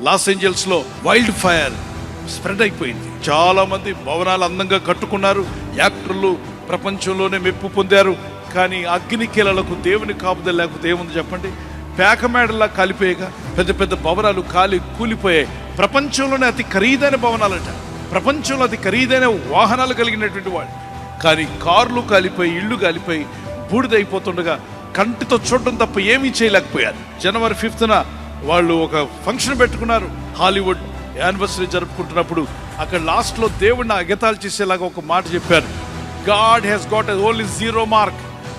Loss ఏంజల్స్లో wild fire spread అయిపోయింది. చాలా మంది భవనాలు అందంగా కట్టుకున్నారు. యాక్టర్లు ప్రపంచంలోనే మెప్పు పొందారు. కానీ అగ్ని కీలలకు దేవుని కాపుదల లేకపోతే ఏముంది చెప్పండి? పేకమేడలా కాలిపోయేగా పెద్ద పెద్ద భవనాలు కాలి కూలిపోయాయి. ప్రపంచంలోనే అతి ఖరీదైన భవనాలట. ప్రపంచంలో అతి ఖరీదైన వాహనాలు కలిగినటువంటి వాళ్ళు. కానీ కార్లు కాలిపోయి ఇళ్ళు కాలిపోయి బూడిదైపోతుండగా కంటితో చూడడం తప్ప ఏమీ చేయలేకపోయారు. జనవరి ఫిఫ్త్న వాళ్ళు ఒక ఫంక్షన్ పెట్టుకున్నారు. హాలీవుడ్ యానివర్సరీ జరుపుకుంటున్నప్పుడు అక్కడ లాస్ట్లో దేవుడిని అగతాలు చేసేలాగా ఒక మాట చెప్పారు. God has got only zero mark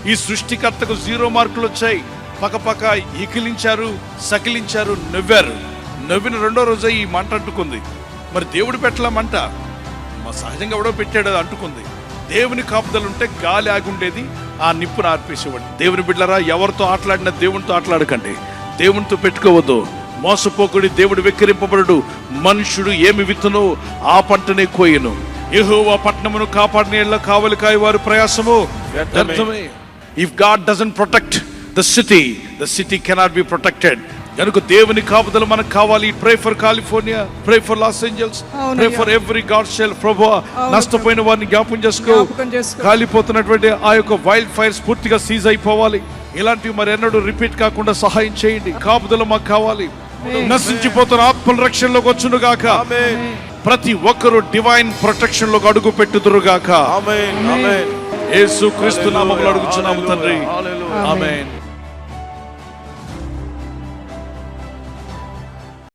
ఈ సృష్టికర్తకు జీరో మార్కులు వచ్చాయి. పక్కపక్క ఇకిలించారు సకిలించారు నవ్వారు. నవ్విన రెండో రోజే ఈ మంట అంటుకుంది. మరి దేవుడు పెట్టలేమంట మా సహజంగా ఎవడో పెట్టాడు అది అంటుకుంది. దేవుని కాపుదలు ఉంటే గాలి ఆగుండేది ఆ నిప్పును ఆర్పేసేవాడు. దేవుని బిడ్డరా ఎవరితో ఆటలాడినా దేవునితో ఆటలాడకండి. దేవునితో పెట్టుకోవద్దు. మోసపోకుడి దేవుడు వెక్కిరింపబడు మనుషుడు ఏమి విత్తునో ఆ పంటనే కోయను. యెహోవా పట్టణమును కాపాడిన కావలి కాయ వారి ప్రయాసము వ్యర్థమే. If God doesn't protect the city the city cannot be protected కనుక దేవుని కాపుదల మనకు కావాలి. Pray for California pray for Los Angeles. Pray for every God shall ప్రభు. నష్టపోయిన వారిని జ్ఞాపం చేసుకో. కాలిపోతున్నటువంటి ఆ యొక్క వైల్డ్ ఫైర్స్ పూర్తిగా సీజ్ అయిపోవాలి. ఇలాంటివి మరి ఎన్నడూ రిపీట్ కాకుండా సహాయం చేయండి. కాపుదల మాకు కావాలి. నశించిపోతున్న ఆత్మల రక్షణలోకి వచ్చును గాక. ప్రతి ఒక్కరు డివైన్ ప్రొటెక్షన్లోకి అడుగు పెట్టుదురు గాక. యేసు క్రీస్తు నామములో అడుగుచున్నాము తండ్రి. ఆమేన్